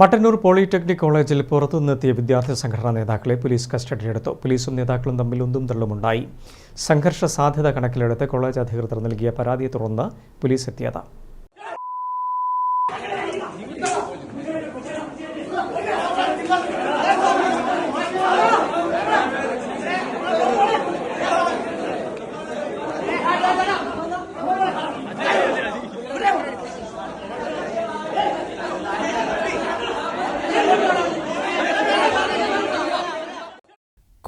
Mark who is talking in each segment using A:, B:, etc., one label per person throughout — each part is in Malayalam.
A: മട്ടന്നൂർ പോളിടെക്നിക് കോളേജിൽ പുറത്തുനിന്നെത്തിയ വിദ്യാർത്ഥി സംഘടനാ നേതാക്കളെ പോലീസ് കസ്റ്റഡിയിലെടുത്തു. പോലീസും നേതാക്കളും തമ്മിൽ ഉന്തും തള്ളുമുണ്ടായി. സംഘർഷ സാധ്യത കണക്കിലെടുത്ത് കോളേജ് അധികൃതർ നൽകിയ പരാതിയെ തുടർന്ന് പോലീസ് എത്തിയത്.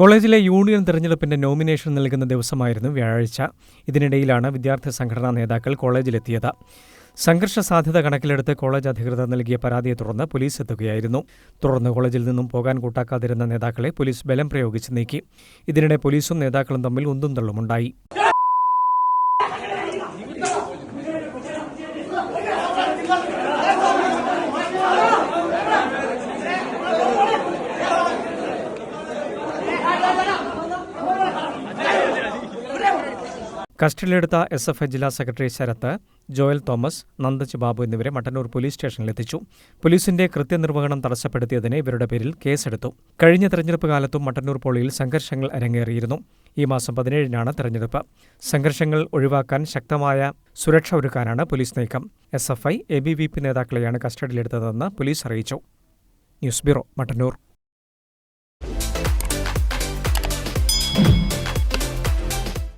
A: കോളേജിലെ യൂണിയൻ തെരഞ്ഞെടുപ്പിന്റെ നോമിനേഷൻ നൽകുന്ന ദിവസമായിരുന്നു വ്യാഴാഴ്ച. ഇതിനിടയിലാണ് വിദ്യാർത്ഥി സംഘടനാ നേതാക്കൾ കോളേജിലെത്തിയത്. സംഘർഷ സാധ്യത കണക്കിലെടുത്ത് കോളേജ് അധികൃതർ നൽകിയ പരാതിയെ തുടർന്ന് പോലീസ് എത്തുകയായിരുന്നു. തുടർന്ന് കോളേജിൽ നിന്നും പോകാൻ കൂട്ടാക്കാതിരുന്ന നേതാക്കളെ പോലീസ് ബലം പ്രയോഗിച്ച് നീക്കി. ഇതിനിടെ പോലീസും നേതാക്കളും തമ്മിൽ ഉന്തും തള്ളുമുണ്ടായി. കസ്റ്റഡിയിലെടുത്ത എസ് എഫ് ഐ ജില്ലാ secretary Sarath Joel Thomas Nandaj Babu എന്നിവരെ മട്ടന്നൂർ പോലീസ് സ്റ്റേഷനിലെത്തിച്ചു. പോലീസിന്റെ കൃത്യനിർവഹണം തടസ്സപ്പെടുത്തിയതിന് ഇവരുടെ പേരിൽ കേസെടുത്തു. കഴിഞ്ഞ തെരഞ്ഞെടുപ്പ് കാലത്തും മട്ടന്നൂർ പോളിയിൽ സംഘർഷങ്ങൾ അരങ്ങേറിയിരുന്നു. ഈ മാസം പതിനേഴിനാണ് തെരഞ്ഞെടുപ്പ്. സംഘർഷങ്ങൾ ഒഴിവാക്കാൻ ശക്തമായ സുരക്ഷ ഒരുക്കാനാണ് പോലീസ് നീക്കം. S F I A B V P നേതാക്കളെയാണ് കസ്റ്റഡിയിലെടുത്തതെന്ന് പോലീസ് അറിയിച്ചു. News bureau Mattannur.